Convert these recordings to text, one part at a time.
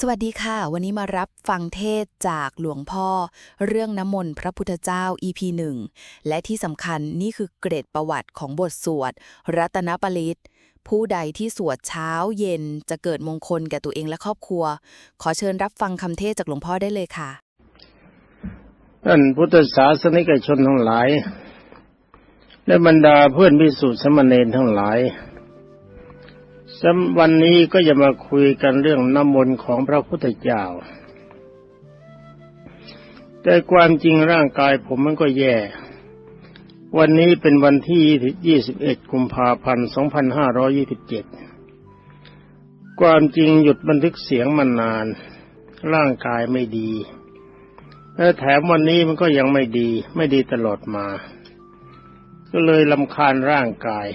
สวัสดีค่ะ วันนี้มารับฟังเทศจากหลวงพ่อ เรื่องน้ำมนต์พระพุทธเจ้า EP 1 และที่สำคัญนี่คือเกรดประวัติของบทสวด รัตนปริตผู้ใดที่สวดเช้าเย็นจะเกิดมงคลแก่ตัวเองและครอบครัว ขอเชิญรับฟังคำเทศจากหลวงพ่อได้เลยค่ะท่านพุทธศาสนิกชนทั้งหลาย และบรรดาเพื่อนพิสุทธิสมณเณรทั้งหลาย สำวันนี้ก็จะมาคุยกันเรื่องน้ำมนต์ของพระพุทธเจ้า แต่ความจริงร่างกายผมมันก็แย่ วันนี้เป็นวันที่ 21 กุมภาพันธ์ 2527 ความจริงหยุดบันทึกเสียงมานาน ร่างกายไม่ดี และแถมวันนี้มันก็ยังไม่ดี ไม่ดีตลอดมา ก็เลยลำคาญร่างกาย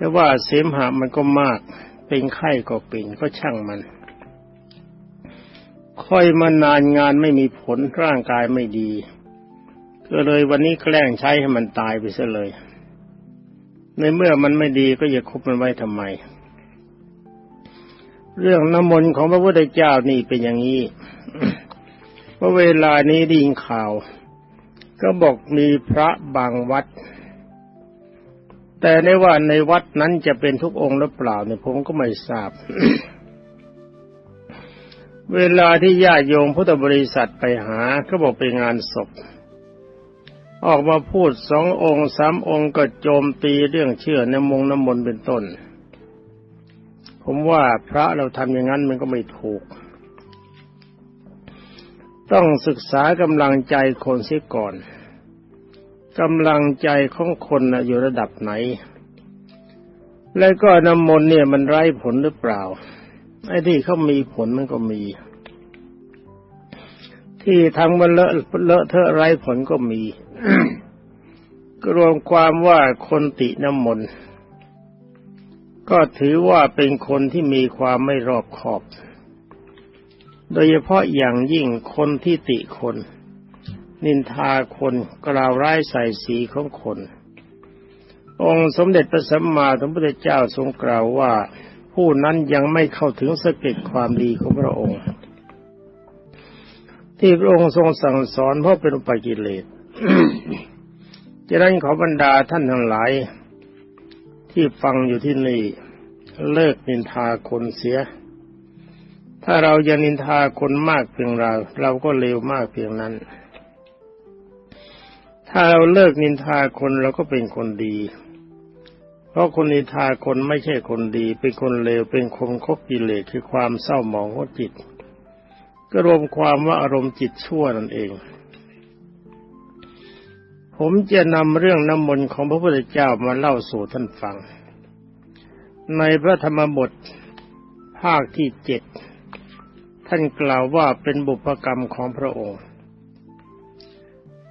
แต่ว่าเสมหะมันก็มาก เป็นไข้ก็เป็นก็ช่างมัน ค่อยมานานงานไม่มีผลร่างกายไม่ดี ก็เลยวันนี้แกล้งใช้ให้มันตายไปซะเลย ในเมื่อมันไม่ดีก็อย่าคบมันไว้ทำไม เรื่องน้ำมนต์ของพระพุทธเจ้านี่เป็นอย่างนี้ว่าเวลานี้ได้ยินข่าว ก็บอกมีพระบางวัด แต่ในว่าในวัดนั้นจะเป็นทุกองค์หรือเปล่าเนี่ยผมก็ไม่ทราบ เวลาที่ญาติโยมพุทธบริษัทไปหาก็บอกไปงานศพ ออกมาพูดสององค์สามองค์ก็โจมตีเรื่องเชื่อในมงน้ำมนต์เป็นต้น ผมว่าพระเราทำอย่างนั้นมันก็ไม่ถูก ต้องศึกษากำลังใจคนเสียก่อน กำลังใจของคนนะอยู่ระดับไหน แล้วก็น้ำมนต์เนี่ยมันไร้ผลหรือเปล่า ไอ้ที่เขามีผลมันก็มี ที่ทางมันเลอะเลอะเทอะไร้ผลก็มีก็รวมความว่าคนติน้ำมนต์ก็ถือว่าเป็นคนที่มีความไม่รอบคอบ โดยเฉพาะอย่างยิ่งคนที่ติคน นินทาคนกล่าวร้ายใส่สีของคน องค์สมเด็จพระสัมมาสัมพุทธเจ้าทรงกล่าวว่า ผู้นั้นยังไม่เข้าถึงสเก็ตความดีของพระองค์ ที่พระองค์ทรงสั่งสอนเพราะเป็นอุปกิเลสจะนั้นขอบรรดาท่านทั้งหลาย ที่ฟังอยู่ที่นี่ เลิกนินทาคนเสีย ถ้าเรายังนินทาคนมากเพียงเราเราก็เลวมากเพียงนั้น ถ้าเราเลิกนินทาคนเราก็เป็นคนดี เพราะคนนินทาคนไม่ใช่คนดี เป็นคนเลว เป็นคนคบกิเลสคือความเศร้าหมองของจิต ก็รวมความว่าอารมณ์จิตชั่วนั่นเอง ผมจะนำเรื่องน้ำมนต์ของพระพุทธเจ้ามาเล่าสู่ท่านฟัง ในพระธรรมบทภาคที่เจ็ดท่านกล่าวว่าเป็นบุพกรรมของพระองค์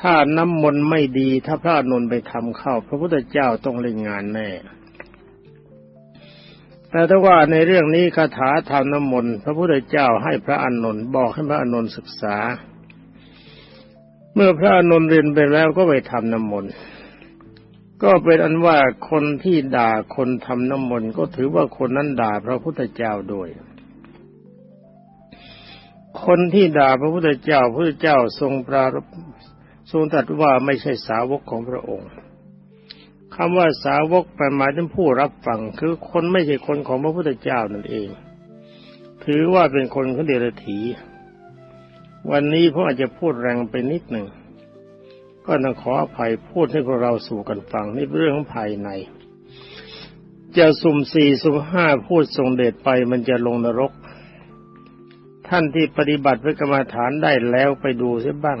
ถ้าน้ำมนต์ไม่ดี ถ้าพระนนท์ไปทำเข้า พระพุทธเจ้าต้องเล่นงานแน่ แต่ถ้าว่าในเรื่องนี้คาถาทำน้ำมนต์พระพุทธเจ้าให้พระอานนท์บอกให้พระอานนท์ศึกษา เมื่อพระอานนท์เรียนไปแล้วก็ไปทำน้ำมนต์ก็เป็นอันว่าคนที่ด่าคนทำน้ำมนต์ก็ถือว่าคนนั้นด่าพระพุทธเจ้าด้วย คนที่ด่าพระพุทธเจ้าพระพุทธเจ้าทรงปรา ทรงตรัสว่าไม่ใช่สาวกของพระองค์คำว่าสาวกแปลหมายถึงผู้รับฟังคือคนไม่ใช่คนของพระพุทธเจ้านั่นเอง ถือว่าเป็นคนของเดรัจฉีวันนี้ผมอาจจะพูดแรงไปนิดหนึ่ง ก็ต้องขออภัยพูดให้พวกเราสู่กันฟังนี่เป็นเรื่องภายใน จะสุ่มสี่สุ่มห้าพูดทรงเดชไปมันจะลงนรก ท่านที่ปฏิบัติพระกรรมฐานได้แล้วไปดูเสียบ้าง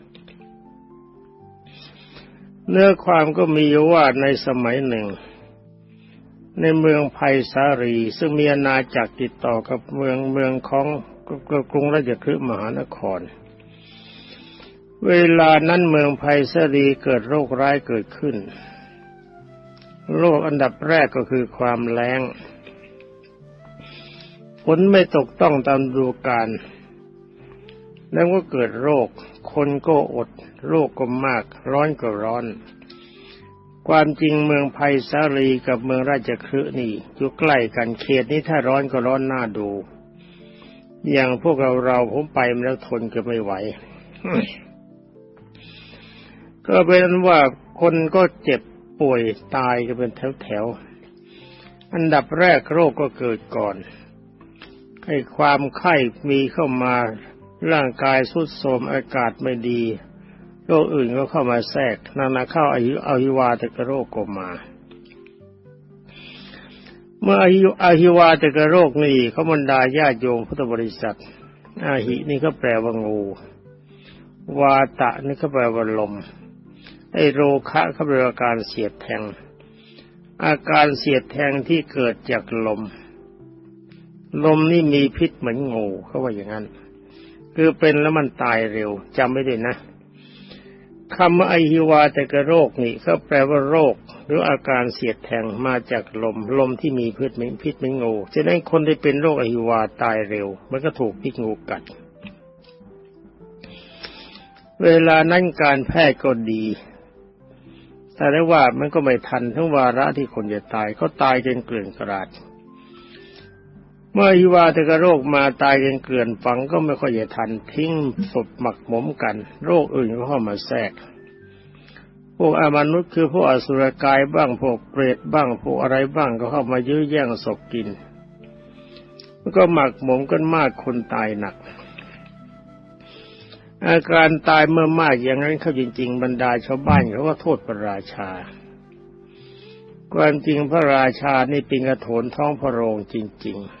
เนื้อความก็มีว่าในสมัยหนึ่ง ในเมืองไผ่สารี ซึ่งมีอาณาจักรติดต่อกับเมืองเมืองของกรุงราชคฤห์มหานคร เวลานั้นเมืองไผ่สารีเกิดโรคร้ายเกิดขึ้น โรคอันดับแรกก็คือความแล้งฝนไม่ตกต้องตามฤดูกาลแล้วก็เกิดโรค คนก็อด โรคก็มาก ร้อนก็ร้อน ความจริงเมืองไผ่สาลีกับเมืองราชคฤห์นี่อยู่ใกล้กันเขตนี้ถ้าร้อนก็ร้อนน่าดู อย่างพวกเราเราผมไปมาแล้วทนก็ไม่ไหวก็เป็นว่าคนก็เจ็บป่วยตายกันเป็นแถวๆ อันดับแรกโรคก็เกิดก่อนให้ความไข้มีเข้ามาร่างกายสุดโทรมอากาศไม่ดี โรคอื่นก็เข้ามาแทรกนานาเข้าอายุอาหิวาตกโรคก็มา เมื่ออายุอาหิวาตกโรคนี่เขาบรรดาญาติโยมพุทธบริษัท อาหินี่ก็แปลว่างู วาตะนี่ก็แปลว่าลมไอโรคะก็แปลว่าการเสียดแทง อาการเสียดแทงที่เกิดจากลม ลมนี่มีพิษเหมือนงูเขาว่าอย่างนั้น คือเป็นแล้วมันตายเร็วจำไม่ได้นะ คำว่าไอฮิวาแต่กระโรคนี่ก็แปลว่าโรค หรืออาการเสียดแทงมาจากลม ลมที่มีพิษเหมือนพิษเหมือนงูฉะนั้นคนที่เป็นโรคไอฮิวาตายเร็ว มันก็ถูกพิษงูกัด เวลานั้นการแพทย์ก็ดี แต่ได้ว่ามันก็ไม่ทันทั้งวาระที่คนจะตายเขาตายจนเกลื่อนกระด เมื่อฮิวาตกโรคมาตายกันเกลื่อนฝังก็ไม่ค่อยจะทันทิ้งศพหมักหมมกัน โรคอื่นก็เข้ามาแทรก พวกอมนุษย์คือพวกอสุรกายบ้างพวกเปรตบ้างพวกอะไรบ้างก็เข้ามายื้อแย่งศพกินมันก็หมักหมมกันมากคนตายหนัก อาการตายเมื่อมากอย่างนั้นเขาจริง ๆ บรรดาชาวบ้านเขาก็โทษพระราชาความจริงพระราชานี่เป็นกระโถนท้องพระโรงจริง ๆ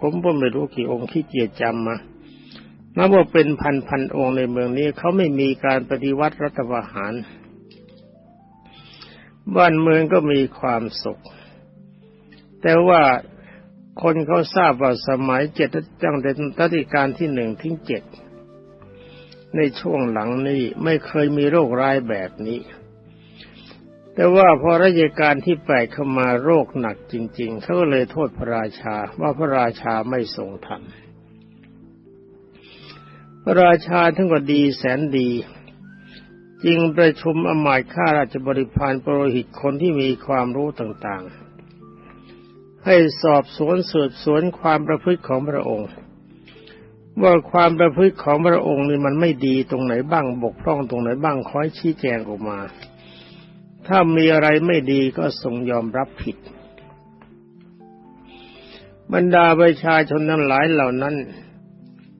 ผมก็ไม่รู้กี่องค์ที่เกียรจำมานับว่าเป็นพันพันองค์ในเมืองนี้เขาไม่มีการปฏิวัติรัฐประหาร บ้านเมืองก็มีความสุข แต่ว่าคนเขาทราบว่าสมัยเจ็ดจังแต่รัชกาลที่หนึ่งถึงเจ็ดในช่วงหลังนี้ไม่เคยมีโรคร้ายแบบนี้ แต่ว่าพอราชการที่แปดเข้ามาโรคหนักจริง ๆ เขาก็เลยโทษพระราชาว่าพระราชาไม่ทรงธรรมพระราชาทั้งก็ดีแสนดีจึงประชุมอมายข้าราชบริพารปรหิตคนที่มีความรู้ต่างๆ ให้สอบสวนสืบสวนความประพฤติของพระองค์ ว่าความประพฤติของพระองค์นี่มันไม่ดีตรงไหนบ้างบกพร่องตรงไหนบ้างคอยชี้แจงออกมา ถ้ามีอะไรไม่ดีก็ทรงยอมรับผิด บรรดาประชาชนนั้นหลายเหล่านั้น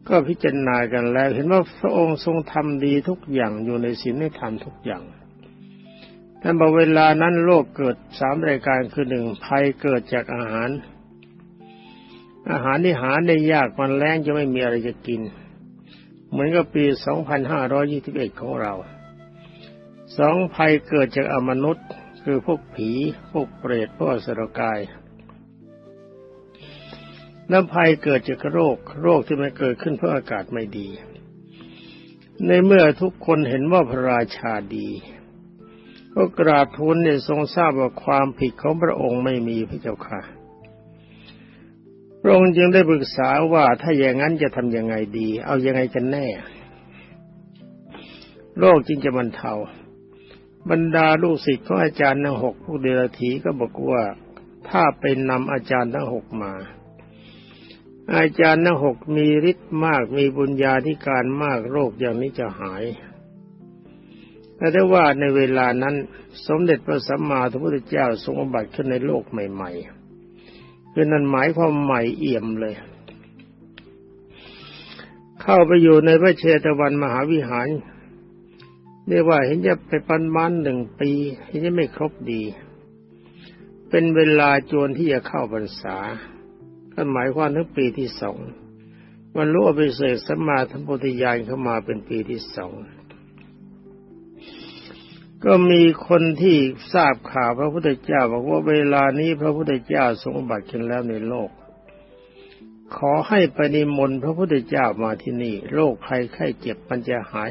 ก็พิจารณากันแล้ว เห็นว่าพระองค์ทรงทำดีทุกอย่างอยู่ในศีลในธรรมทุกอย่างท่านบอกเวลานั้นโลกเกิดสามรายการคือหนึ่งภัยเกิดจากอาหาร อาหารที่หาได้ยากมันแรงจะไม่มีอะไรจะกิน เหมือนกับปี 2521 ของเรา สองภัยเกิดจากอมนุษย์ คือพวกผี พวกเปรต พวกสรกายน้ำภัยเกิดจากโรค โรคที่มันเกิดขึ้นเพราะอากาศไม่ดี ในเมื่อทุกคนเห็นว่าพระราชาดีก็กราบทูลเนี่ยทรงทราบว่าความผิดของพระองค์ไม่มีพระเจ้าค่ะ พระองค์จึงได้ปรึกษาว่าถ้าอย่างนั้นจะทำยังไงดี เอายังไงกันแน่ โรคจึงจะบรรเทา บรรดาลูกศิษย์ของอาจารย์ทั้งหกพวกเดรัจฉีก็บอกว่าถ้าเป็นนำอาจารย์ทั้งหกมา อาจารย์ทั้งหกมีฤทธิ์มากมีบุญญาธิการมากโรคอย่างนี้จะหายแต่ได้ว่าในเวลานั้นสมเด็จพระสัมมาสัมพุทธเจ้าทรงอบัติขึ้นในโลกใหม่ ๆ คือนั่นหมายความใหม่เอี่ยมเลย เข้าไปอยู่ในพระเชตวันมหาวิหาร เรียกว่าเห็นจะไปปันมันหนึ่งปีเห็นจะไม่ครบดี เป็นเวลาจวนที่จะเข้าพรรษาก็หมายความถึงปีที่สองมันรู้ว่าไปเสกสัมมาสัมพุทธญาณเข้ามาเป็นปีที่สองก็มีคนที่ทราบข่าวพระพุทธเจ้า บอกว่าเวลานี้พระพุทธเจ้าทรงบัติขึ้นแล้วในโลก ขอให้ไปนิมนต์พระพุทธเจ้ามาที่นี่ โรคภัยไข้เจ็บมันจะหาย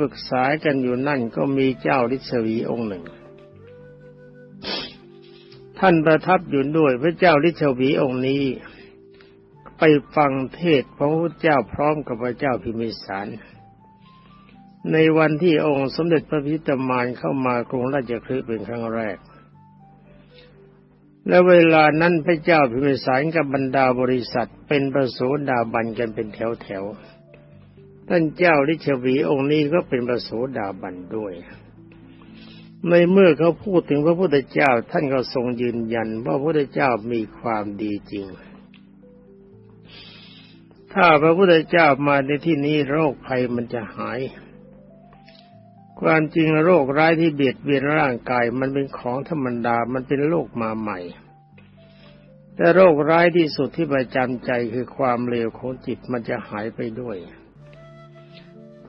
ปรึกษากันอยู่นั่นก็มีเจ้าฤทธิ์สวีองค์หนึ่ง ท่านประทับอยู่ด้วยพระเจ้าฤทธิ์สวีองค์นี้ ไปฟังเทศพระพุทธเจ้าพร้อมกับพระเจ้าพิมิสาร ในวันที่องค์สมเด็จพระพิตามานเข้ามากรุงราชคฤห์เป็นครั้งแรกและเวลานั้นพระเจ้าพิมพิสารกับบรรดาบริษัทเป็นประโสดาบันกันเป็นแถวแถว ท่านเจ้าลิชวีองค์นี้ก็เป็นประโสดาบันด้วย ในเมื่อเขาพูดถึงพระพุทธเจ้าท่านก็ทรงยืนยันว่าพระพุทธเจ้ามีความดีจริง ถ้าพระพุทธเจ้ามาในที่นี้โรคภัยมันจะหาย ความจริงโรคร้ายที่เบียดเบียนร่างกายมันเป็นของธรรมดา มันเป็นโรคมาใหม่ แต่โรคร้ายที่สุดที่ประจำใจคือความเลวของจิตมันจะหายไปด้วย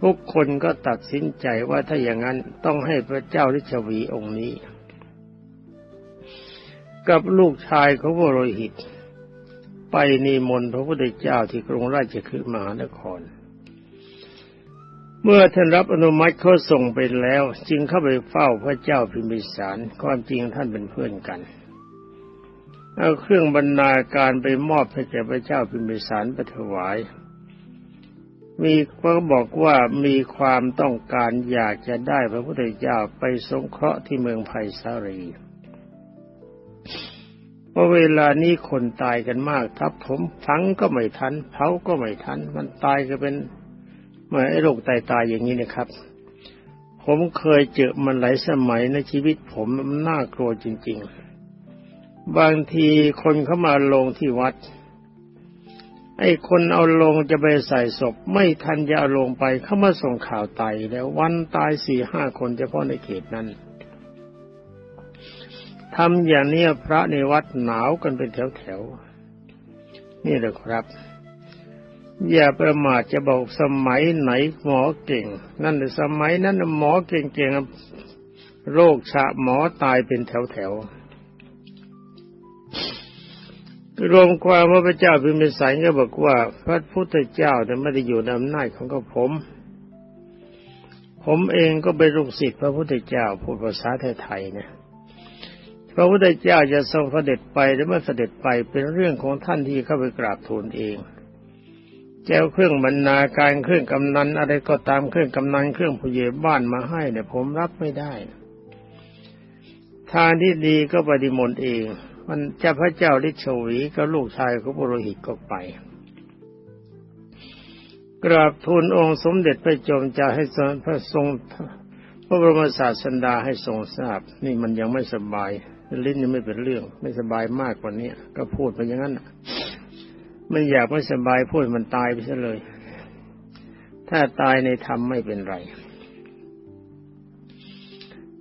ทุกคนก็ตัดสินใจว่าถ้าอย่างนั้นต้องให้พระเจ้าฤชวีองค์นี้ กับลูกชายของพระโรหิต ไปนิมนต์พระพุทธเจ้าที่กรุงราชคฤห์มหานคร เมื่อท่านรับอนุมัติเขาส่งไปแล้ว จึงเข้าไปเฝ้าพระเจ้าพิมพิสารความจริงท่านเป็นเพื่อนกันเอาเครื่องบรรณาการไปมอบให้แก่พระเจ้าพิมพิสารไปถวาย มีก็บอกว่ามีความต้องการอยากจะได้พระพุทธเจ้าไปสงเคราะห์ที่เมืองไผ่สารีเพราะเวลานี้คนตายกันมากทับผมฝังก็ไม่ทันเผาก็ไม่ทัน มันตายก็เป็นเหมือนไอ้โรคตายตายอย่างนี้นะครับ ผมเคยเจอมันหลายสมัยในชีวิตผมมันน่ากลัวจริง ๆ บางทีคนเข้ามาลงที่วัด ไอ้คนเอาลงจะไปใส่ศพ ไม่ทันจะเอาลงไปเข้ามาส่งข่าวตายแล้ววันตายสี่ห้าคนเฉพาะในเขตนั้นทำอย่างนี้พระในวัดหนาวกันเป็นแถวๆ นี่แหละครับ อย่าประมาทจะบอกสมัยไหนหมอเก่ง นั่นสมัยนั้นหมอเก่งๆโรคชะหมอตายเป็นแถวๆ รวมความว่าพระเจ้าพิมพิสารก็บอกว่า พระพุทธเจ้าแต่ไม่ได้อยู่ในอำนาจของกระผม ผมเองก็เป็นลูกศิษย์พระพุทธเจ้าพูดภาษาไทยๆนะพระพุทธเจ้าจะทรงเสด็จไปหรือไม่เสด็จไปเป็นเรื่องของท่านที่เข้าไปกราบทูลเองแจ้วเครื่องบรรณาการเครื่องกำนันอะไรก็ตามเครื่องกำนันเครื่องผู้ใหญ่บ้านมาให้เนี่ยผมรับไม่ได้ ทานที่ดีก็ปฏิมนต์เอง มันเจ้าพระเจ้าฤทธิ์ชวีก็ลูกชายของปุโรหิตก็ไป กราบทูลองค์สมเด็จพระจอมเจ้าให้ทรงพระทรงพระบรมศาสดาให้ทรงทราบ นี่มันยังไม่สบาย ลิ้นยังไม่เป็นเรื่อง ไม่สบายมากกว่านี้ก็พูดไปอย่างนั้นไม่อยากไม่สบายพูดมันตายไปซะเลย ถ้าตายในธรรมไม่เป็นไร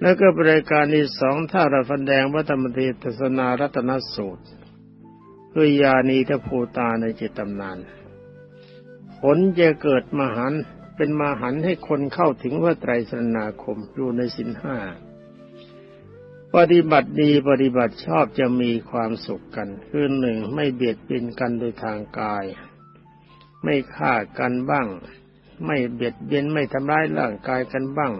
แล้วก็บริการที่สองถ้าเราแดงวัตมติตสนารัตนสูตรคือยานีทภูตาในจิตตำนาน ผลจะเกิดมหันเป็นมหันให้คนเข้าถึงพระไตรสรณาคมอยู่ในสินห้าปฏิบัติดีปฏิบัติชอบจะมีความสุขกันคือหนึ่งไม่เบียดเบียนกันโดยทางกาย ไม่ฆ่ากันบ้าง ไม่เบียดเบียนไม่ทำร้ายร่างกายกันบ้าง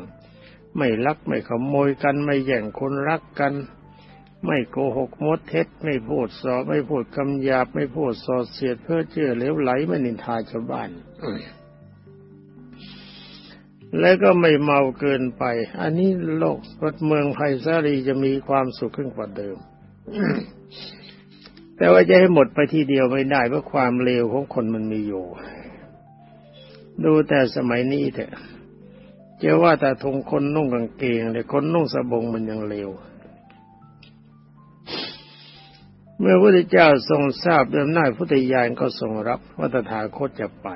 ไม่ลักไม่ขโมยกันไม่แย่งคนรักกัน ไม่โกหกมดเท็จ ไม่พูดสอไม่พูดคำหยาบไม่พูดสอเสียดเพื่อเชื่อเลวไหลไม่นินทาชาวบ้านแล้วก็ไม่เมาเกินไป อันนี้โลกรถเมืองไผ่สาลีจะมีความสุขขึ้นกว่าเดิม แต่ว่าจะให้หมดไปทีเดียวไม่ได้เพราะความเลวของคนมันมีอยู่ ดูแต่สมัยนี้เถอะ จะว่าแต่ทงคนนุ่งกางเกงเลยคนนุ่งสบงมันยังเลวเมื่อพระพุทธเจ้าทรงทราบด้วยอำนาพุทธญาณก็ทรงรับว่าตถาคตจะไป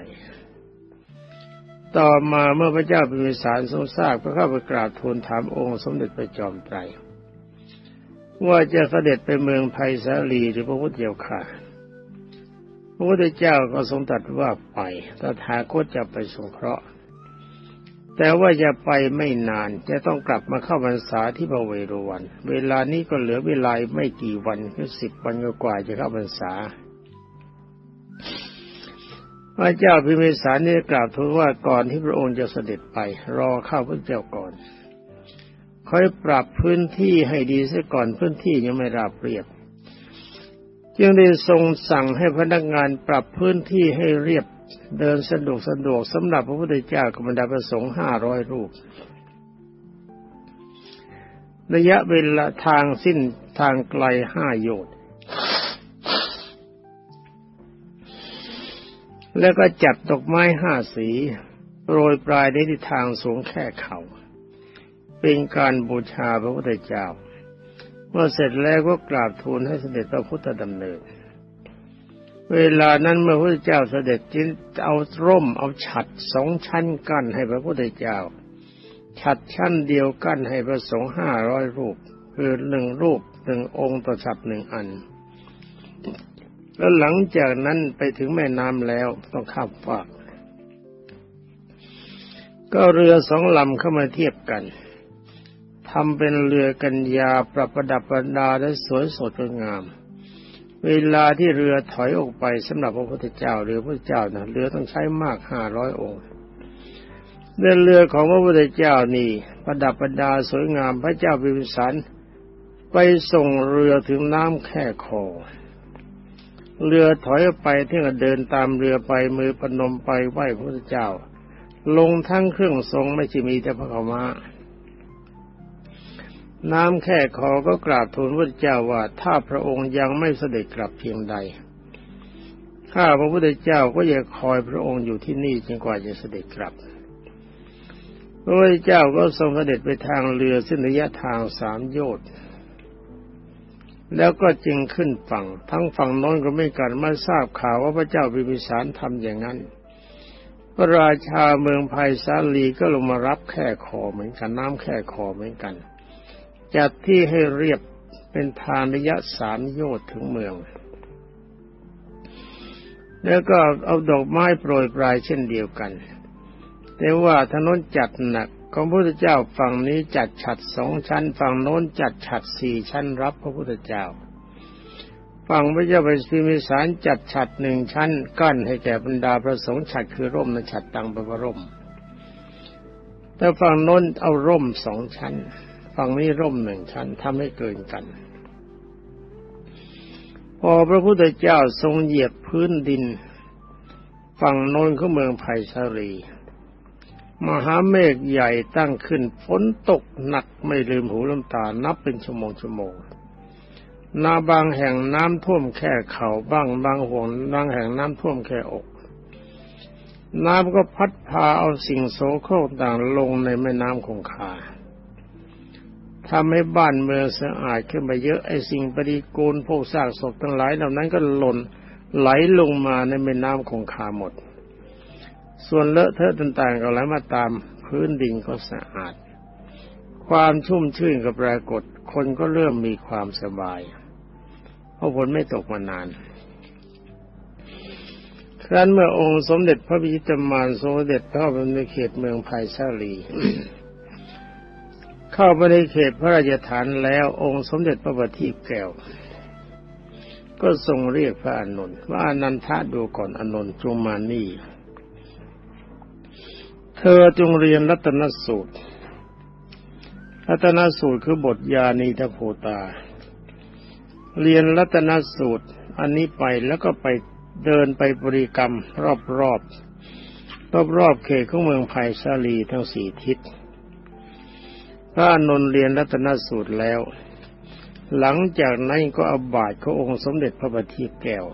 ต่อมาเมื่อพระเจ้าพิมิสารทรงทราบก็เข้าไปกราบทูลถามองค์สมเด็จพระจอมไตรว่าจะเสด็จไปเมืองไผ่สาลีหรือพระพุทธเจ้าค่ะ พระพุทธเจ้าก็ทรงตรัสว่าไปตถาคตจะไปสงเคราะห์ แต่ว่าจะไปไม่นานจะต้องกลับมาเข้าพรรษาที่พระเวรุวัน เวลานี้ก็เหลือเวลาไม่กี่วันคือสิบวันกว่าจะเข้าพรรษาพระเจ้าพิมพิสารนี่กล่าวทูลว่าก่อนที่พระองค์จะเสด็จไป รอข้าพระเจ้าก่อน ค่อยปรับพื้นที่ให้ดีซะก่อนพื้นที่ยังไม่ราบเรียบ จึงได้ทรงสั่งให้พนักงานปรับพื้นที่ให้เรียบ เดินสะดวกสะดวกสำหรับพระพุทธเจ้ากับบรรดาประสงค์ห้าร้อยรูป ระยะเวลาทางสิ้นทางไกลห้าโยชน์แล้วก็จัดดอกไม้ห้าสีโรยปลายในทิศทางสูงแค่เขา่าเป็นการบูชาพระพุทธเจ้า เมื่อเสร็จแล้วก็กราบทูลให้เสด็จพระพุทธดำเนิน เวลานั้นเมื่อพระพุทธเจ้าเสด็จจินเอาร่มเอาฉัดสองชั้นกั้นให้พระพุทธเจ้า ฉัดชั้นเดียวกั้นให้พระสงฆ์ห้าร้อยรูป คือหนึ่งรูปหนึ่งองค์ต่อฉัดหนึ่งอัน แล้วหลังจากนั้นไปถึงแม่น้ำแล้วต้องข้ามฟาก ก็เรือสองลำเข้ามาเทียบกันทำเป็นเรือกัญญาประประดับประดาและสวยสดงดงาม เวลาที่เรือถอยออกไปสำหรับพระพุทธเจ้าเรือพระเจ้านะเรือต้องใช้มากห้าร้อยองค์เรือเรือของพระพุทธเจ้านี่ประดับประดาสวยงามพระเจ้าพิมสารไปส่งเรือถึงน้ำแค่คอ เรือถอยไปเที่ยงเดินตามเรือไปมือปนมไปไหว้พระพุทธเจ้า ลงทั้งเครื่องทรงไม่ใช่มีแต่พระขาวมา น้ำแค่คอก็กราบทูลพระเจ้าว่าถ้าพระองค์ยังไม่เสด็จกลับเพียงใด ข้าพระพุทธเจ้าก็จะคอยพระองค์อยู่ที่นี่จนกว่าจะเสด็จกลับ พระพุทธเจ้าก็ทรงเสด็จไปทางเรือสิ้นระยะทางสามโยชน์แล้วก็จึงขึ้นฝั่ง ทั้งฝั่งน้นก็ไม่กันมาทราบข่าวว่าพระเจ้าพิมพิสารทำอย่างนั้น พระราชาเมืองไผ่สาลีก็ลงมารับแค่คอเหมือนกันน้ำแค่คอเหมือนกัน จัดที่ให้เรียบเป็นทางระยะสามโยชน์ถึงเมือง แล้วก็เอาดอกไม้โปรยปลายเช่นเดียวกัน แต่ว่าถนนจัดหนักของพระพุทธเจ้าฝั่งนี้จัดฉัดสองชั้น ฝั่งโน้นจัดฉัดสี่ชั้นรับพระพุทธเจ้า ฝั่งพระเจ้าเป็นพิมิสารจัดฉัดหนึ่งชั้น กั้นให้แก่บรรดาพระสงฆ์ฉัดคือร่มและฉัดตังประร่มแต่ฝั่งโน้นเอาร่มสองชั้น ฝั่งนี้ร่มหนึ่งชั้นทำให้เกินกัน พอพระพุทธเจ้าทรงเหยียบพื้นดิน ฝั่งโน้นของเมืองไผ่สารีมหาเมฆใหญ่ตั้งขึ้นฝนตกหนักไม่ลืมหูลืมตานับเป็นชั่วโมงชั่วโมง นาบางแห่งน้ำท่วมแค่เข่าบ้างบางห่วงบางแห่งน้ำท่วมแค่อก น้ำก็พัดพาเอาสิ่งโสโครกต่างลงในแม่น้ำคงคา ทำให้บ้านเมืองสะอาดขึ้นไปเยอะไอ้สิ่งปฏิกูลพวกซากศพทั้งหลายเหล่านั้นก็หล่นไหลลงมาในแม่น้ำคงคาหมด ส่วนเลอะเทอะต่างๆก็ไหลมาตามพื้นดินก็สะอาด ความชุ่มชื่นก็ปรากฏ คนก็เริ่มมีความสบาย เพราะฝนไม่ตกมานานครั้นเมื่อองค์สมเด็จพระพิชิตมารทรงเด็จเข้าไปในเขตเมืองไผ่ชาลี เข้าไปในเขตพระราชฐานแล้วองค์สมเด็จพระบัณฑิตแก้ว ก็ทรงเรียกพระอานนท์ว่าอนันทะดูก่อนอนนท์จงมานี่ เธอจงเรียนรัตนสูตร รัตนสูตรคือบทยานีทโพตา เรียนรัตนสูตร อันนี้ไปแล้วก็ไปเดินไปบริกรรมรอบรอบรอบรอบๆเขตของเมืองไผ่ชาลีทั้งสี่ทิศ พระนนเรียนรัตนสูตรแล้ว หลังจากนั้นก็อาบาตรขององค์สมเด็จพระบัณฑิตแก้ว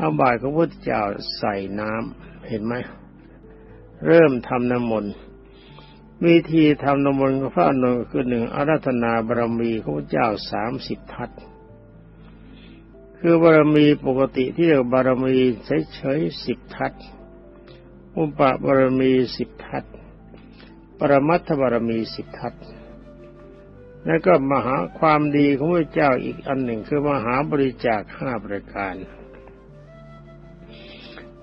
อาบาตรของพระพุทธเจ้าใส่น้ำเห็นไหมเริ่มทำน้ำมนต์วิธีทำน้ำมนต์ของพระนนท์คือหนึ่งอาราธนาบารมีของพระเจ้าสามสิบทัศคือบารมีปกติที่เรียกบารมีเฉยๆสิบทัศอุปบารมีสิบทัศ ปรมัตถบารมีสิบทัศแล้วก็มหาความดีของพระเจ้าอีกอันหนึ่งคือมหาบริจาคห้าประการ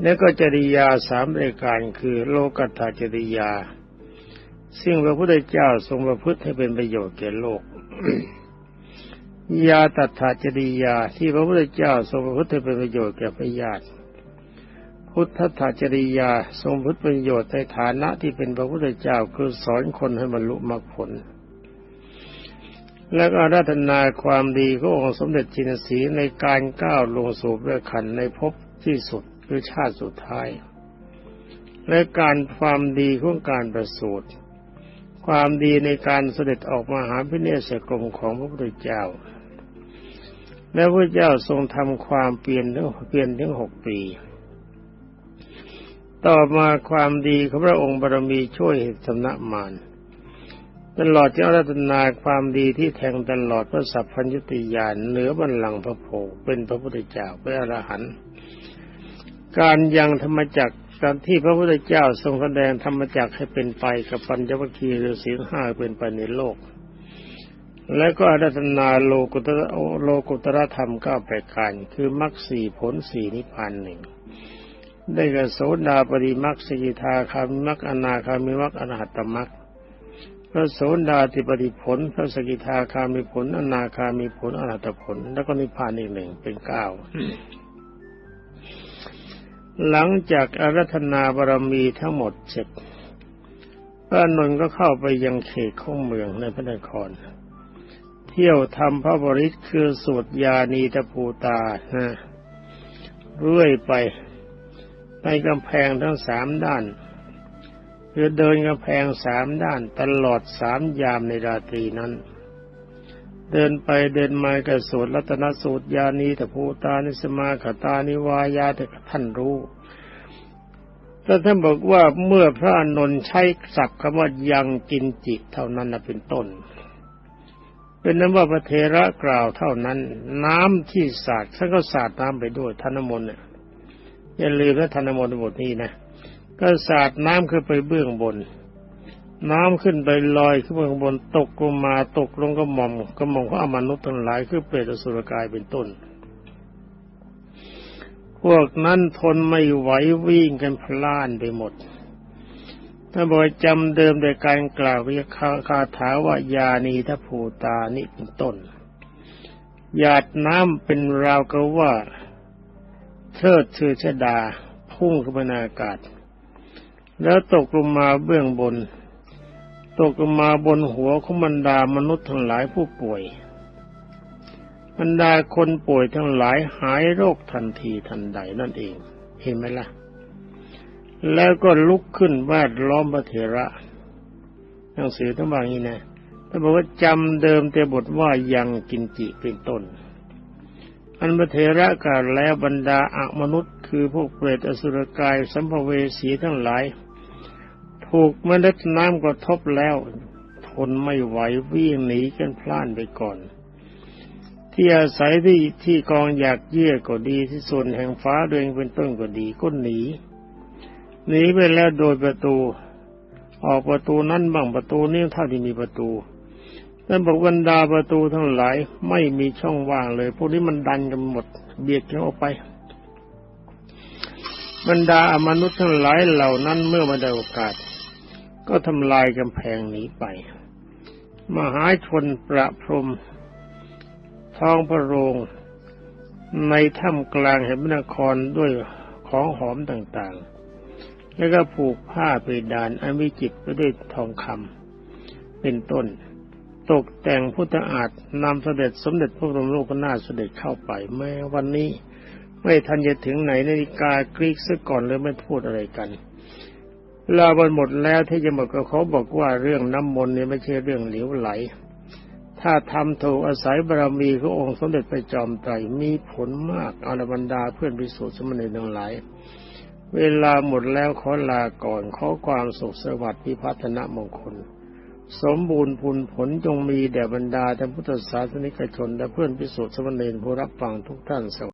แล้วก็จริยาสามรายการคือโลกัตถจริยา ซึ่งพระพุทธเจ้าทรงประพฤติให้เป็นประโยชน์แก่โลก ยาตัถาจริยาที่พระพุทธเจ้าทรงประพฤติให้เป็นประโยชน์แก่พระญาติ พุทธถาจริยา ทรงพุทธประโยชน์ในฐานะที่เป็นพระพุทธเจ้าคือสอนคนให้บรรลุมรรคผล และก็อาราธนาความดีขององค์สมเด็จจินสีในการก้าวลงสู่พระขันในภพที่สุดคือชาติสุดท้าย และการความดีของการประสูติความดีในการเสด็จออกมาหาพิเนศกรมของพระพุทธเจ้า และพระเจ้าทรงทำความเปลี่ยนถึงเปลี่ยนถึงหกปี ต่อมาความดีของพระองค์บารมีช่วยสำนักมารตลอดจนรัตนาความดีที่แทงตลอดพระสัพพัญญติยานเหนือบัลลังก์พระโพเป็นพระพุทธเจ้าเป็นอรหันต์การยังธรรมจักรตอนที่พระพุทธเจ้าทรงแสดงธรรมจักรให้เป็นไปกับปัญจวัคคีย์หรือศีลห้าเป็นไปในโลก และก็อารัตนาโลกุตระโลกุตระธรรมเก้าประการคือมรรคสี่ผลสี่นิพพานหนึ่ง ได้กับโสดาปริมักสกิทาคามิมักอนาคามิมักอรหัตตมักพระโสดาติปฏิผล พระสกิทาคามิผล อนาคามิผลอรหัตผล แล้วก็นิพพานอีกหนึ่งเป็นเก้าหลังจากอารัธนาบารมีทั้งหมดเสร็จพระนนท์ก็เข้าไปยังเขตของเมืองในพระนคร เที่ยวทำพระบริตคือสวดยานีตะภูตานะเรื่อยไป ในกำแพงทั้งสามด้านคือเดินกำแพงสามด้านตลอดสามยามในราตรีนั้น เดินไปเดินมากับสวดรัตนสูตรยานีตภูตานิสมาขตานิวายาแต่ท่านรู้แต่ท่านบอกว่าเมื่อพระนนท์ใช้ศัพท์คำว่ายังกินจิตเท่านั้นนะเป็นต้น เป็นนั้นว่าพระเทระกล่าวเท่านั้น น้ำที่สาดท่านก็สาดน้ำไปด้วยธนมนต์เนี่ย อย่าลืมนะธนมนต์บทนี้นะก็สาดน้ำขึ้นไปเบื้องบน น้ำขึ้นไปลอยขึ้นไปข้างบนตกลงมาตกลงกระหม่อมกระหม่อมของอมนุษย์ทั้งหลายคือเปรตอสุรกายเป็นต้น พวกนั้นทนไม่ไหววิ่งกันพล่านไปหมดถ้าบอกจำเดิมโดยการกล่าววิคาคาถาว่ายานีทภูตานี่เป็นต้นหยาดน้ำเป็นราวกับว่า เทิดชื่อชดาพุ่งขึ้นไปในอากาศ แล้วตกลงมาเบื้องบน ตกลงมาบนหัวของบรรดามนุษย์ทั้งหลายผู้ป่วย บรรดาคนป่วยทั้งหลายหายโรคทันทีทันใดนั่นเอง เห็นไหมล่ะ แล้วก็ลุกขึ้นแวดล้อมพระเถระหนังสือต้งบางนี้นะถ้าบอกว่าจำเดิมแต่บทว่ายังกินจิเป็นต้น อันพระเถระกล่าวแล้วบรรดาอมนุษย์คือพวกเปรตอสุรกายสัมภเวสีทั้งหลาย ถูกเมล็ดน้ำกระทบแล้วทนไม่ไหววิ่งหนีกันพล่านไปก่อน ที่อาศัยที่ที่กองอยากเยื่อก็ดีที่ส่วนแห่งฟ้าเรืองเป็นต้นก็ดีก็หนีหนีไปแล้วโดยประตู ออกประตูนั้นบ้างประตูนี้เท่าที่มีประตู แต่บอกบรรดาประตูทั้งหลายไม่มีช่องว่างเลย พวกนี้มันดันกันหมด เบียดกันออกไป บรรดาอมนุษย์ทั้งหลายเหล่านั้นเมื่อมาได้โอกาส ก็ทำลายกำแพงหนีไป มหาชนประพรมท้องพระโรงในถ้ำกลางแห่งพระนครด้วยของหอมต่างๆ แล้วก็ผูกผ้าเพดานอันวิจิตรไปด้วยทองคำเป็นต้น ตกแต่งพุทธอาฏนำเสด็จสมเด็จพระบรมโลกนาถเสด็จเข้าไปแม้วันนี้ไม่ทันจะถึงไหนนาฬิกากรีกซะก่อนเลยไม่พูดอะไรกันลาบันหมดแล้วที่จะหมดก็เขาบอกว่าเรื่องน้ำมนต์นี่ไม่ใช่เรื่องเหลวไหล ถ้าทำถูกอาศัยบารมีขององค์สมเด็จพระจอมไตรมีผลมากอรบรรดาเพื่อนพิสุทธิ์สมณีทั้งหลาย เวลาหมดแล้วขอลาก่อนขอความสุขสวัสดิ์พิพัฒนมงคล สมบูรณ์ผลผลจงมีแด่บรรดาท่านพุทธศาสนิกชน และเพื่อนพิสุทธิ์สมณีผู้รับฟังทุกท่านสวัสดี